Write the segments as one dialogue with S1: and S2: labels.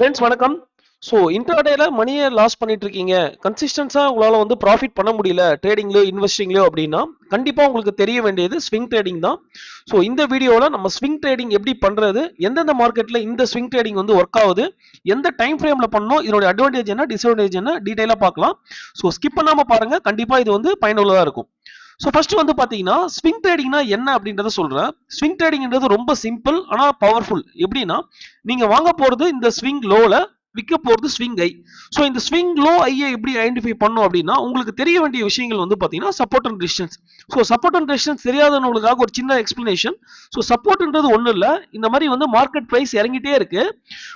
S1: Friends வணக்கம். So இன்டர்டேல மணியை loss பண்ணிட்டு இருக்கீங்க கன்சிஸ்டன்ஸா உங்களால வந்து ப்ராஃபிட் பண்ண முடியல. ட்ரேடிங்லயோ இன்வெஸ்டிங்லயோ அப்படின்னா கண்டிப்பா உங்களுக்கு தெரிய வேண்டியது ஸ்விங் ட்ரேடிங் தான். ஸோ இந்த வீடியோவில் நம்ம ஸ்விங் ட்ரேடிங் எப்படி பண்றது எந்தெந்த மார்க்கெட்ல இந்த ஸ்விங் ட்ரேடிங் வந்து ஒர்க் ஆகுது எந்த டைம் ஃப்ரேம்ல பண்ணணும் இதோட அட்வான்டேஜ் என்ன டிஸ்அட்வான்டேஜ் என்ன டீடைலா பார்க்கலாம். ஸோ ஸ்கிப் பண்ணாம பாருங்க. கண்டிப்பா இது வந்து பயனுள்ளதா இருக்கும். ஸோ ஃபர்ஸ்ட் வந்து பார்த்தீங்கன்னா ஸ்விங் ட்ரேடிங்னா என்ன அப்படின்றத சொல்கிறேன் ஸ்விங் ட்ரேடிங்ன்றது ரொம்ப சிம்பிள் ஆனால் பவர்ஃபுல் எப்படின்னா நீங்கள் வாங்க போகிறது இந்த ஸ்விங் லோவில் விற்க போகிறது ஸ்விங் ஐ ஸோ இந்த ஸ்விங் லோ ஐயை எப்படி ஐடென்டிஃபை பண்ணும் அப்படின்னா உங்களுக்கு தெரிய வேண்டிய விஷயங்கள் வந்து பார்த்தீங்கன்னா support and resistance so support and resistance தெரியாதவங்களுக்காக ஒரு சின்ன எக்ஸ்பிளனேஷன் ஸோ சப்போர்ட்ன்றது ஒன்றும் இல்லை இந்த மாதிரி வந்து மார்க்கெட் ப்ரைஸ் இறங்கிட்டே இருக்கு.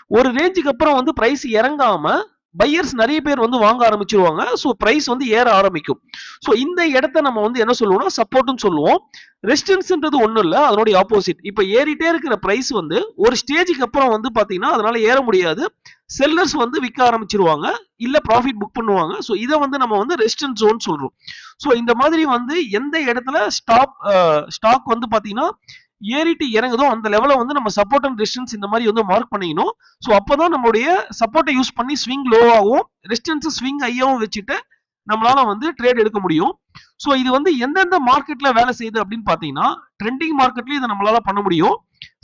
S1: ஒரு ரேஞ்சுக்கு அப்புறம் வந்து ப்ரைஸ் இறங்காமல் பையர்ஸ் நிறைய பேர் வந்து வாங்க ஆரம்பிச்சிருவாங்க. ஸோ ப்ரைஸ் வந்து ஏற ஆரம்பிக்கும். ஸோ இந்த இடத்த நம்ம வந்து என்ன சொல்லுவோம்னா சப்போர்ட்னு சொல்லுவோம். ரெசிஸ்டன்ஸ்ன்றது ஒன்றும் இல்லை அதனுடைய ஆப்போசிட் இப்போ ஏறிட்டே இருக்கிற ப்ரைஸ் வந்து ஒரு ஸ்டேஜுக்கு அப்புறம் வந்து பார்த்தீங்கன்னா அதனால ஏற முடியாது. செல்லர்ஸ் வந்து விற்க ஆரம்பிச்சிருவாங்க. இல்லை ப்ராஃபிட் புக் பண்ணுவாங்க. ஸோ இதை வந்து நம்ம வந்து ரெசிஸ்டன்ஸ் ஜோன் சொல்கிறோம் ஸோ இந்த மாதிரி வந்து எந்த இடத்துல ஸ்டாப் ஸ்டாக் வந்து பார்த்தீங்கன்னா ஏறிட்டு இறங்குதோ அந்த லெவலை வந்து நம்ம சப்போர்ட் அண்ட் ரெசிஸ்டன்ஸ் இந்த மாதிரி வந்து மார்க் பண்ணிக்கணும். ஸோ அப்போதான் நம்மளுடைய சப்போர்ட்டை யூஸ் பண்ணி ஸ்விங் லோவாகவும் ரெசிஸ்டன்ஸ் ஸ்விங் ஐயாவும் வச்சுட்டு நம்மளால வந்து ட்ரேட் எடுக்க முடியும். ஸோ இது வந்து எந்தெந்த மார்க்கெட்ல வேலை செய்யுது அப்படின்னு பார்த்தீங்கன்னா ட்ரெண்டிங் மார்க்கெட்லயும் இதை நம்மளால பண்ண முடியும்.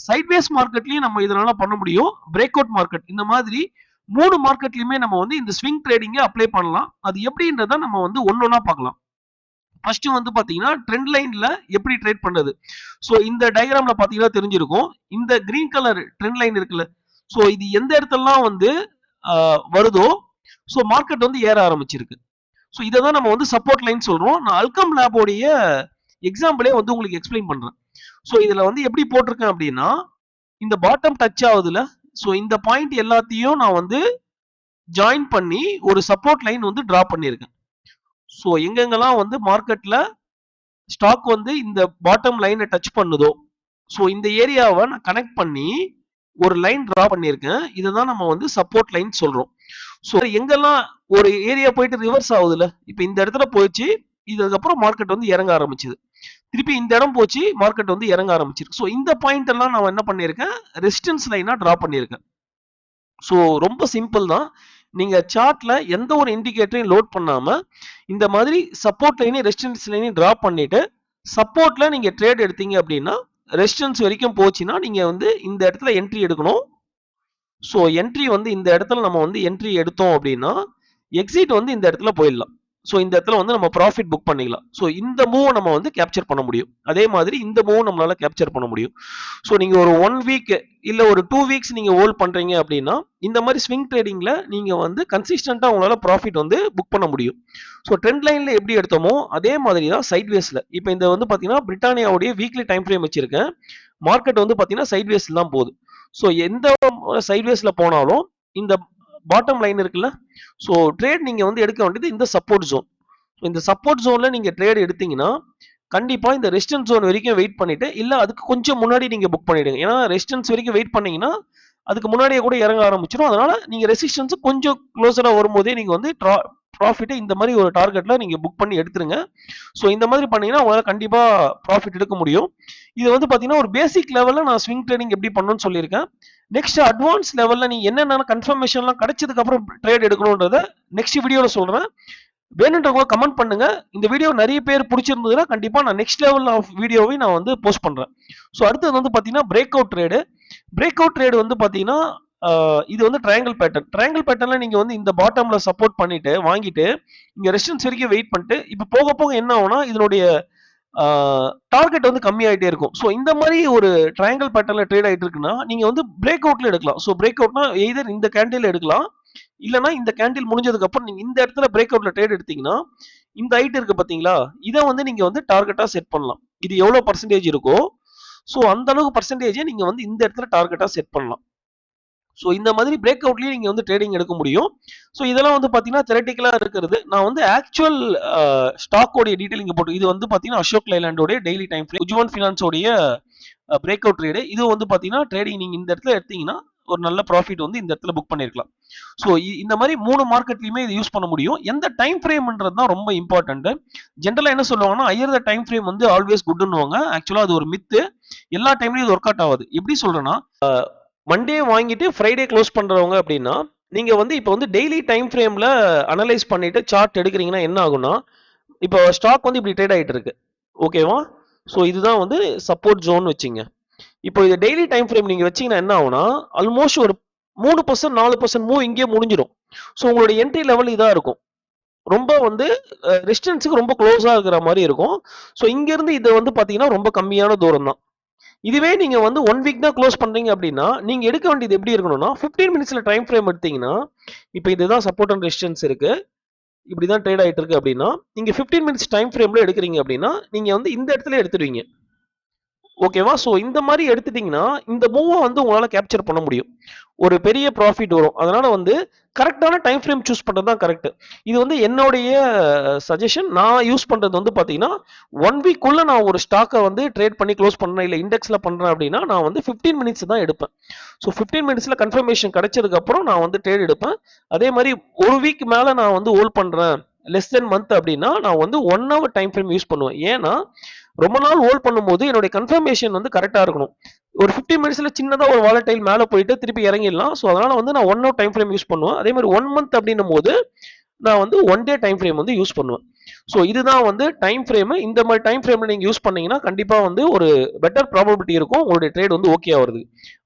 S1: சைட்வேஸ் மார்க்கெட்லயும் நம்ம இதனால பண்ண முடியும். பிரேக் அவுட் மார்க்கெட் இந்த மாதிரி மூணு மார்க்கெட்லயுமே நம்ம வந்து இந்த ஸ்விங் ட்ரேடிங்கை அப்ளை பண்ணலாம். அது எப்படின்றத நம்ம வந்து ஒன்னொன்னா பார்க்கலாம். ஃபர்ஸ்ட் வந்து பாத்தீங்கன்னா ட்ரெண்ட் லைன்ல எப்படி ட்ரேட் பண்ணது? ஸோ இந்த டயக்ராம்ல பாத்தீங்கன்னா தெரிஞ்சிருக்கும். இந்த கிரீன் கலர் ட்ரெண்ட் லைன் இருக்குல்ல. ஸோ இது எந்த இடத்துலலாம் வந்து வருதோ ஸோ மார்க்கெட் வந்து ஏற ஆரம்பிச்சிருக்கு. ஸோ இதை தான் நம்ம வந்து சப்போர்ட் லைன் சொல்றோம். நான் அல்கம் லேபோடைய எக்ஸாம்பிளே வந்து உங்களுக்கு எக்ஸ்பிளைன் பண்றேன். ஸோ இதுல வந்து எப்படி போட்டிருக்கேன் அப்படின்னா இந்த பாட்டம் டச் ஆகுதுல ஸோ இந்த பாயிண்ட் எல்லாத்தையும் நான் வந்து ஜாயின் பண்ணி ஒரு சப்போர்ட் லைன் வந்து டிரா பண்ணியிருக்கேன். ஸோ எங்கெங்கெல்லாம் வந்து மார்க்கெட்டில் ஸ்டாக் வந்து இந்த பாட்டம் லைனை டச் பண்ணுதோ ஸோ இந்த ஏரியாவை நான் கனெக்ட் பண்ணி ஒரு லைன் ட்ரா பண்ணியிருக்கேன். இதை தான் நம்ம வந்து சப்போர்ட் லைன் சொல்கிறோம் ஸோ எங்கெல்லாம் ஒரு ஏரியா போயிட்டு ரிவர்ஸ் ஆகுதுல்ல இப்போ இந்த இடத்துல போயிடுச்சு இதுக்கப்புறம் மார்க்கெட் வந்து இறங்க ஆரம்பிச்சுது. திருப்பி இந்த இடம் போச்சு மார்க்கெட் வந்து இறங்க ஆரம்பிச்சிருக்கு. ஸோ இந்த பாயிண்ட் எல்லாம் நான் என்ன பண்ணியிருக்கேன் ரெசிஸ்டன்ஸ் லைனாக ட்ரா பண்ணியிருக்கேன். ஸோ ரொம்ப சிம்பிள் தான். நீங்க சார்ட்ல எந்த ஒரு இண்டிகேட்டரையும் லோட் பண்ணாம இந்த மாதிரி சப்போர்ட் லைனையும் ரெசிஸ்டன்ஸ் லைனையும் டிரா பண்ணிட்டு சப்போர்ட்ல நீங்க ட்ரேட் எடுத்தீங்க அப்படின்னா ரெசிஸ்டன்ஸ் வரைக்கும் போச்சுன்னா நீங்க வந்து இந்த இடத்துல என்ட்ரி எடுக்கணும். ஸோ என்ட்ரி வந்து இந்த இடத்துல நம்ம வந்து என்ட்ரி எடுத்தோம் அப்படின்னா எக்ஸிட் வந்து இந்த இடத்துல போயிடலாம். ஸோ இந்த இடத்துல வந்து நம்ம ப்ராஃபிட் புக் பண்ணிக்கலாம். ஸோ இந்த மூவ் நம்ம வந்து கேப்சர் பண்ண முடியும். அதே மாதிரி இந்த மூவ் நம்மளால கேப்சர் பண்ண முடியும். ஸோ நீங்கள் ஒரு ஒன் வீக் இல்லை ஒரு டூ வீக்ஸ் நீங்கள் ஹோல்ட் பண்ணுறீங்க அப்படின்னா இந்த மாதிரி ஸ்விங் ட்ரேடிங்கில் நீங்கள் வந்து கன்சிஸ்டண்ட்டாக உங்களால் ப்ராஃபிட் வந்து புக் பண்ண முடியும். ஸோ ட்ரெண்ட் லைனில் எப்படி எடுத்தோமோ அதே மாதிரி தான் சைட்வேஸில் இப்போ இந்த வந்து பார்த்தீங்கன்னா பிரிட்டானியாவுடைய வீக்லி டைம் ஃப்ரேம் வச்சிருக்கேன். மார்க்கெட் வந்து பார்த்தீங்கன்னா சைட்வேஸில் தான் போகுது. ஸோ எந்த சைட்வேஸில் போனாலும் இந்த பாட்டம் லைன் இருக்குல்ல? ஸோ ட்ரேட் நீங்கள் வந்து எடுக்க வேண்டியது இந்த சப்போர்ட் ஜோன் இந்த சப்போர்ட் ஜோனில் நீங்கள் ட்ரேட் எடுத்தீங்கன்னா கண்டிப்பாக இந்த ரெசிஸ்டன்ஸ் ஜோன் வரைக்கும் வெயிட் பண்ணிவிட்டு இல்லை அதுக்கு கொஞ்சம் முன்னாடி நீங்கள் புக் பண்ணிவிடுங்க ஏன்னா ரெசிஸ்டன்ஸ் வரைக்கும் வெயிட் பண்ணிங்கன்னா அதுக்கு முன்னாடியே கூட இறங்க ஆரம்பிச்சிடும் அதனால் நீங்கள் ரெசிஸ்டன்ஸ் கொஞ்சம் க்ளோஸராக வரும்போதே நீங்கள் வந்து ட்ரா ப்ராஃபிட்டை இந்த மாதிரி ஒரு டார்கெட்டில் நீங்கள் புக் பண்ணி எடுத்துருங்க. ஸோ இந்த மாதிரி பண்ணீங்கன்னா உங்களால் கண்டிப்பாக ப்ராஃபிட் எடுக்க முடியும். இது வந்து பார்த்தீங்கன்னா ஒரு பேசிக் லெவலில் நான் ஸ்விங் ட்ரேடிங் எப்படி பண்ணணும்னு சொல்லியிருக்கேன். நெக்ஸ்ட் அட்வான்ஸ் லெவலில் நீங்கள் என்னென்ன கன்ஃபர்மேஷன்லாம் கிடைச்சதுக்கப்புறம் ட்ரேட் எடுக்கணுன்றத நெக்ஸ்ட் வீடியோவில் சொல்கிறேன் வேணுன்றவங்க கமெண்ட் பண்ணுங்க. இந்த வீடியோ நிறைய பேர் பிடிச்சிருந்ததுன்னா கண்டிப்பாக நான் நெக்ஸ்ட் லெவல் ஆஃப் வீடியோவை நான் வந்து போஸ்ட் பண்ணுறேன் ஸோ அடுத்தது வந்து பார்த்தீங்கன்னா break out trade break out trade வந்து பார்த்தீங்கன்னா இது வந்து ட்ரையாங்கிள் பேட்டர்ன் ட்ரையாங்கிள் பேட்டர்ன்ல நீங்க வந்து இந்த பாட்டம்ல சப்போர்ட் பண்ணிட்டு வாங்கிட்டு இங்க ரெசிஸ்டன்ஸ் வரைக்கும் வெயிட் பண்ணிட்டு இப்ப போக போக என்ன ஆகும்னா இதனுடைய டார்கெட் வந்து கம்மியாயிட்டே இருக்கும். ஸோ இந்த மாதிரி ஒரு ட்ரையாங்கிள் பேட்டர்ல ட்ரேட் ஆயிட்டு இருக்குன்னா நீங்க வந்து பிரேக் அவுட்ல எடுக்கலாம். ஸோ பிரேக் அவுட்னா எய்தர் இந்த கேண்டில் எடுக்கலாம் இல்லைனா இந்த கேண்டில் முடிஞ்சதுக்கு அப்புறம் நீங்க இந்த இடத்துல பிரேக் அவுட்ல ட்ரேட் எடுத்தீங்கன்னா இந்த ஹைட் இருக்கு பாத்தீங்களா இதை வந்து நீங்க வந்து டார்கெட்டா செட் பண்ணலாம். இது எவ்வளவு பர்சன்டேஜ் இருக்கோ ஸோ அந்த அளவுக்கு பர்சன்டேஜை நீங்க வந்து இந்த இடத்துல டார்கெட்டா செட் பண்ணலாம். ஸோ இந்த மாதிரி பிரேக் அவுட்லேயும் நீங்கள் வந்து ட்ரேடிங் எடுக்க முடியும். ஸோ இதெல்லாம் வந்து பார்த்தீங்கன்னா தெரட்டிக்கலா இருக்கிறது. நான் வந்து ஆக்சுவல் ஸ்டாக்கோடைய டீட்டெயில் இங்கே போட்டு இது வந்து பார்த்தீங்கன்னா அசோக் லைலாண்டோடைய டெய்லி டைம் ஃப்ரேம் உஜ்வன் ஃபினான்ஸோடைய பிரேக் அவுட் ட்ரேடு இது வந்து பார்த்தீங்கன்னா ட்ரேடிங் நீங்கள் இந்த இடத்துல எடுத்தீங்கன்னா ஒரு நல்ல ப்ராஃபிட் வந்து இந்த இடத்துல புக் பண்ணிருக்கலாம். ஸோ இந்த மாதிரி மூணு மார்க்கெட்லையுமே இது யூஸ் பண்ண முடியும். எந்த டைம் ஃப்ரேம்ன்றது தான் ரொம்ப இம்பார்ட்டன்ட் ஜென்ரலாக என்ன சொல்லுவாங்கன்னா ஐயர் த டைம் ஃப்ரேம் வந்து ஆல்வேஸ் குட்னுவாங்க ஆக்சுவலாக அது ஒரு மித்து எல்லா டைம்லையும் இது ஒர்க் அவுட் ஆகுது. எப்படி சொல்றேன்னா மண்டே வாங்கிட்டு ஃப்ரைடே க்ளோஸ் பண்ணுறவங்க அப்படின்னா நீங்கள் வந்து இப்போ வந்து டெய்லி டைம் ஃப்ரேமில் அனலைஸ் பண்ணிவிட்டு சார்ட் எடுக்கிறீங்கன்னா என்ன ஆகும்னா இப்போ ஸ்டாக் வந்து இப்படி ட்ரேட் ஆகிட்டு இருக்கு. ஓகேவா ஸோ இதுதான் வந்து சப்போர்ட் ஜோன் வச்சிங்க. இப்போ இது டெய்லி டைம் ஃப்ரேம் நீங்கள் வச்சீங்கன்னா என்ன ஆகும்னா ஆல்மோஸ்ட் ஒரு மூணு பர்சன்ட் நாலு பர்சன்ட் மூவ் இங்கேயே முடிஞ்சிடும். ஸோ உங்களோட என்ட்ரி லெவல் இதாக இருக்கும். ரொம்ப வந்து ரெசிஸ்டன்ஸுக்கு ரொம்ப க்ளோஸாக இருக்கிற மாதிரி இருக்கும். ஸோ இங்கேருந்து இது வந்து பார்த்தீங்கன்னா ரொம்ப கம்மியான தூரம் தான். இதுவே நீங்க வந்து ஒன் வீக் தான் க்ளோஸ் பண்றீங்க அப்படின்னா நீங்க எடுக்க வேண்டியது எப்படி இருக்கணும்னா 15 மினிட்ஸ்ல டைம் ஃப்ரேம் எடுத்தீங்கன்னா இப்போ இதுதான் சப்போர்ட் அண்ட் ரெசிஸ்டன்ஸ் இருக்கு. இப்படிதான் ட்ரேட் ஆகிட்டு இருக்கு அப்படின்னா நீங்கள் ஃபிஃப்டீன் மினிட்ஸ் டைம் ஃப்ரேமில் எடுக்கிறீங்க அப்படின்னா நீங்கள் வந்து இந்த இடத்துல எடுத்துடுவீங்க. ஓகேவா ஸோ இந்த மாதிரி எடுத்துட்டிங்கன்னா இந்த மூவை வந்து உங்களால் கேப்சர் பண்ண முடியும். ஒரு பெரிய ப்ராஃபிட் வரும். அதனால் வந்து கரெக்டான டைம் ஃப்ரேம் சூஸ் பண்ணுறது தான் கரெக்ட் இது வந்து என்னுடைய சஜஷன் நான் யூஸ் பண்ணுறது வந்து பார்த்தீங்கன்னா ஒன் வீக்குள்ளே நான் ஒரு ஸ்டாக்கை வந்து ட்ரேட் பண்ணி க்ளோஸ் பண்ணுறேன் இல்லை இண்டெக்ஸில் பண்ணுறேன் அப்படின்னா நான் வந்து 15 மினிட்ஸ் தான் எடுப்பேன். ஸோ ஃபிஃப்டீன் மினிட்ஸில் கன்ஃபர்மேஷன் கிடச்சதுக்கப்புறம் நான் வந்து ட்ரேட் எடுப்பேன். அதே மாதிரி ஒரு வீக் மேலே நான் வந்து ஹோல்ட் பண்ணுறேன் லெஸ் தென் மந்த் அப்படின்னா நான் வந்து one hour time frame use பண்ணுவேன். ஏன்னா ரொம்ப நாள் ஹோல்ட் பண்ணும்போது என்னுடைய கன்ஃபர்மேஷன் வந்து கரெக்டாக இருக்கணும். ஒரு ஃபிஃப்டி மினிட்ஸில் சின்னதாக ஒரு வாலட்டைல் மேலே போயிட்டு திருப்பி இறங்கிடலாம். ஸோ அதனால் வந்து நான் one hour time frame use பண்ணுவேன். அதே மாதிரி ஒன் மந்த் அப்படின்னும் போது நான் வந்து ஒன் டே டைம் ஃப்ரேம் வந்து யூஸ் பண்ணுவேன். ஸோ இதுதான் வந்து டைம் ஃப்ரேமு இந்த மாதிரி டைம் ஃப்ரேமில் நீங்கள் யூஸ் பண்ணீங்கன்னா கண்டிப்பாக வந்து ஒரு பெட்டர் ப்ராபபிலிட்டி இருக்கும். உங்களுடைய ட்ரேட் வந்து ஓகே ஆகுது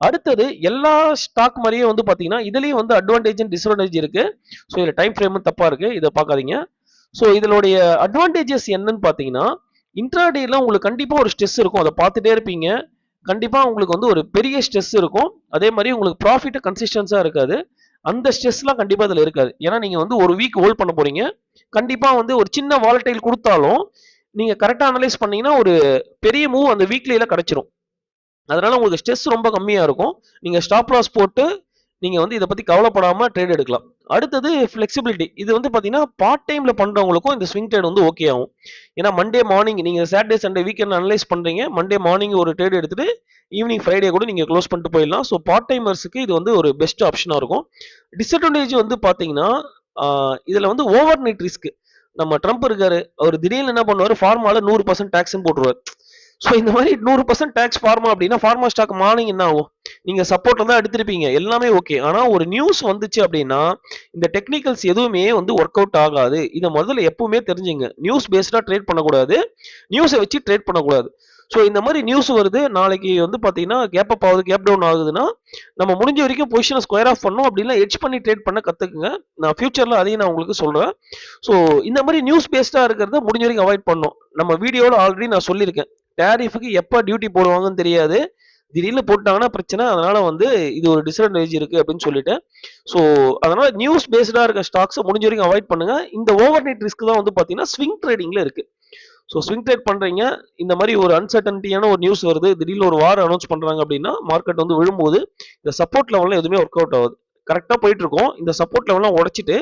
S1: அடுத்தது எல்லா ஸ்டாக் மாதிரியே வந்து பார்த்தீங்கன்னா இதுலேயும் வந்து அட்வான்டேஜ் அண்ட் டிஸ்அட்வான்டேஜ் இருக்குது ஸோ இதில் டைம் ஃப்ரேமும் தப்பாக இருக்குது இதை பார்க்காதீங்க. ஸோ இதனுடைய அட்வான்டேஜஸ் என்னன்னு பார்த்தீங்கன்னா இன்ட்ராடேலாம் உங்களுக்கு கண்டிப்பாக ஒரு ஸ்ட்ரெஸ் இருக்கும். அதை பார்த்துட்டே இருப்பீங்க. கண்டிப்பாக உங்களுக்கு வந்து ஒரு பெரிய ஸ்ட்ரெஸ் இருக்கும். அதே மாதிரி உங்களுக்கு ப்ராஃபிட்டு கன்சிஸ்டன்ஸாக இருக்காது. அந்த ஸ்ட்ரெஸ்லாம் கண்டிப்பாக அதில் இருக்காது. ஏன்னா நீங்கள் வந்து ஒரு வீக் ஹோல்ட் பண்ண போகிறீங்க கண்டிப்பாக வந்து ஒரு சின்ன வாலட்டைல் கொடுத்தாலும் நீங்கள் கரெக்டாக அனலைஸ் பண்ணீங்கன்னா ஒரு பெரிய மூவ் அந்த வீக்லியில் கிடச்சிரும். அதனால் உங்களுக்கு ஸ்ட்ரெஸ் ரொம்ப கம்மியாக இருக்கும். நீங்கள் ஸ்டாப் லாஸ் போட்டு நீங்கள் வந்து இதை பற்றி கவலைப்படாமல் ட்ரேட் எடுக்கலாம். அடுத்தது ஃப்ளெக்சிபிலிட்டி இது வந்து பார்த்தீங்கன்னா பார்ட் டைமில் பண்ணுறவங்களுக்கும் இந்த ஸ்விங் ட்ரேட் வந்து ஓகே ஆகும். ஏன்னா மண்டே மார்னிங் நீங்கள் சாட்டர்டே சண்டே வீக்கெண்ட் அனலைஸ் பண்ணுறீங்க மண்டே மார்னிங் ஒரு ட்ரேட் எடுத்துட்டு ஈவினிங் ஃப்ரைடே கூட நீங்கள் க்ளோஸ் பண்ணிட்டு போயிடலாம். ஸோ பார்ட் டைமர்ஸுக்கு இது வந்து ஒரு பெஸ்ட் ஆப்ஷனாக இருக்கும். டிஸ்அட்வான்டேஜ் வந்து பார்த்தீங்கன்னா இதில் வந்து ஓவர் நைட் ரிஸ்க் நம்ம ட்ரம்ப் இருக்காரு. அவர் திடீர்னு என்ன பண்ணுவார்? ஃபார்மால நூறு பர்சன்ட் டேக்ஸும் போட்டுருவார். ஸோ இந்த மாதிரி நூறு பர்சன்ட் டேக்ஸ் ஃபார்மா அப்படின்னா ஃபார்மா ஸ்டாக் மார்னிங் என்ன ஆகும்? நீங்கள் சப்போர்ட்டில் தான் எடுத்திருப்பீங்க. எல்லாமே ஓகே ஆனால் ஒரு நியூஸ் வந்துச்சு அப்படின்னா இந்த டெக்னிக்கல்ஸ் எதுவுமே வந்து ஒர்க் அவுட் ஆகாது. இதை முதல்ல எப்பவுமே தெரிஞ்சுங்க. நியூஸ் பேஸ்டாக ட்ரேட் பண்ணக்கூடாது. நியூஸை வச்சு ட்ரேட் பண்ணக்கூடாது. ஸோ இந்த மாதிரி நியூஸ் வருது. நாளைக்கு வந்து பார்த்தீங்கன்னா கேப் அப் ஆகுது கேப் டவுன் ஆகுதுன்னா நம்ம முடிஞ்ச வரைக்கும் பொசிஷனை ஸ்கொயர் ஆஃப் பண்ணோம் அப்படின்னா எட்ஜ் பண்ணி ட்ரேட் பண்ண கற்றுக்குங்க நான் ஃபியூச்சரில் அதையும் நான் உங்களுக்கு சொல்கிறேன் ஸோ இந்த மாதிரி நியூஸ் பேஸ்டாக இருக்கிறத முடிஞ்ச வரைக்கும் அவாய்ட் பண்ணோம் நம்ம வீடியோவில் ஆல்ரெடி நான் சொல்லியிருக்கேன். டேரிஃபுக்கு எப்போ டியூட்டி போடுவாங்கன்னு தெரியாது. திடீர்னு போட்டாங்கன்னா பிரச்சனை. அதனால வந்து இது ஒரு டிஸ்அட்வான்டேஜ் இருக்கு அப்படின்னு சொல்லிட்டு. ஸோ அதனால நியூஸ் பேஸ்டா இருக்க ஸ்டாக்ஸை முடிஞ்ச வரைக்கும் அவாய்ட் பண்ணுங்க. இந்த ஓவர் நைட் ரிஸ்க் தான் வந்து பார்த்தீங்கன்னா ஸ்விங் ட்ரேடிங்ல இருக்கு. ஸோ ஸ்விங் ட்ரேட் பண்றீங்க. இந்த மாதிரி ஒரு அன்சர்டன்ட்டியான ஒரு நியூஸ் வருது. திடீர்னு ஒரு வாரம் அனௌன்ஸ் பண்றாங்க அப்படின்னா மார்க்கெட் வந்து விழும்போது இந்த சப்போர்ட் லெவலில் எதுவுமே ஒர்க் அவுட் ஆகுது. கரெக்டாக போயிட்டு இருக்கோம். இந்த சப்போர்ட் லெவலாம் உடச்சிட்டு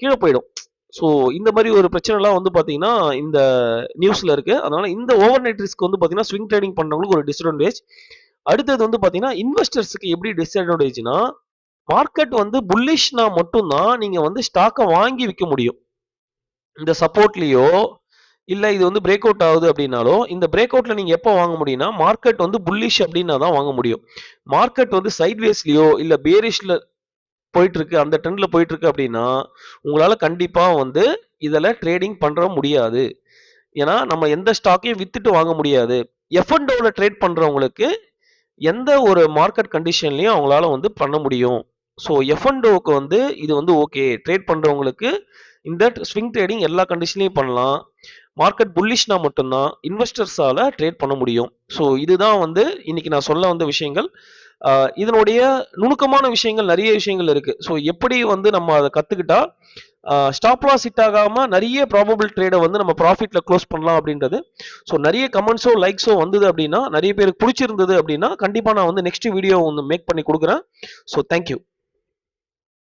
S1: கீழே போயிடும். ஸோ இந்த மாதிரி ஒரு பிரச்சனைலாம் வந்து பார்த்தீங்கன்னா இந்த நியூஸில் இருக்குது அதனால் இந்த ஓவர் நைட் ரிஸ்க் வந்து பார்த்தீங்கன்னா ஸ்விங் ட்ரேடிங் பண்ணுறவங்களுக்கு ஒரு டிஸ்அட்வான்டேஜ் அடுத்தது வந்து பார்த்தீங்கன்னா இன்வெஸ்டர்ஸுக்கு எப்படி டிஸ்அட்வான்டேஜ்னா மார்க்கெட் வந்து புல்லிஷ்னா மட்டும்தான் நீங்கள் வந்து ஸ்டாக்கை வாங்கி விற்க முடியும். இந்த சப்போர்ட்லேயோ இல்லை இது வந்து பிரேக் அவுட் ஆகுது அப்படின்னாலும் இந்த பிரேக் அவுட்ல நீங்கள் எப்போ வாங்க முடியும்னா மார்க்கெட் வந்து புல்லிஷ் அப்படின்னா தான் வாங்க முடியும். மார்க்கெட் வந்து சைட்வேஸ்லையோ இல்லை பேரிஷ்ல போயிட்டு இருக்கு அந்த ட்ரெண்ட்ல போயிட்டு இருக்கு அப்படின்னா உங்களால கண்டிப்பா வந்து இதில் ட்ரேடிங் பண்ற முடியாது. ஏன்னா நம்ம எந்த ஸ்டாக்கையும் வித்துட்டு வாங்க முடியாது. எஃப் அண்ட் ட்ரேட் பண்ணுறவங்களுக்கு எந்த ஒரு மார்க்கெட் கண்டிஷன்லையும் அவங்களால வந்து பண்ண முடியும். ஸோ எஃப் அண்ட் வந்து இது வந்து ஓகே ட்ரேட் பண்ணுறவங்களுக்கு இந்த ஸ்விங் ட்ரேடிங் எல்லா கண்டிஷன்லையும் பண்ணலாம். மார்க்கெட் புல்லிஷ்னா மட்டும்தான் இன்வெஸ்டர்ஸால ட்ரேட் பண்ண முடியும். ஸோ இதுதான் வந்து இன்னைக்கு நான் சொல்ல வந்த விஷயங்கள். இதனுடைய நுணுக்கமான விஷயங்கள் நிறைய விஷயங்கள் இருக்கு. ஸோ எப்படி வந்து நம்ம அதை கத்துக்கிட்டா ஸ்டாப் லாஸ் ஹிட் ஆகாம நிறைய ப்ராபபிள் ட்ரேடை வந்து நம்ம ப்ராஃபிட்ல க்ளோஸ் பண்ணலாம் அப்படின்றது. ஸோ நிறைய கமெண்ட்ஸோ லைக்ஸோ வந்தது அப்படின்னா நிறைய பேருக்கு பிடிச்சிருந்தது அப்படின்னா கண்டிப்பாக நான் வந்து நெக்ஸ்ட் வீடியோ வந்து மேக் பண்ணி கொடுக்குறேன். So thank you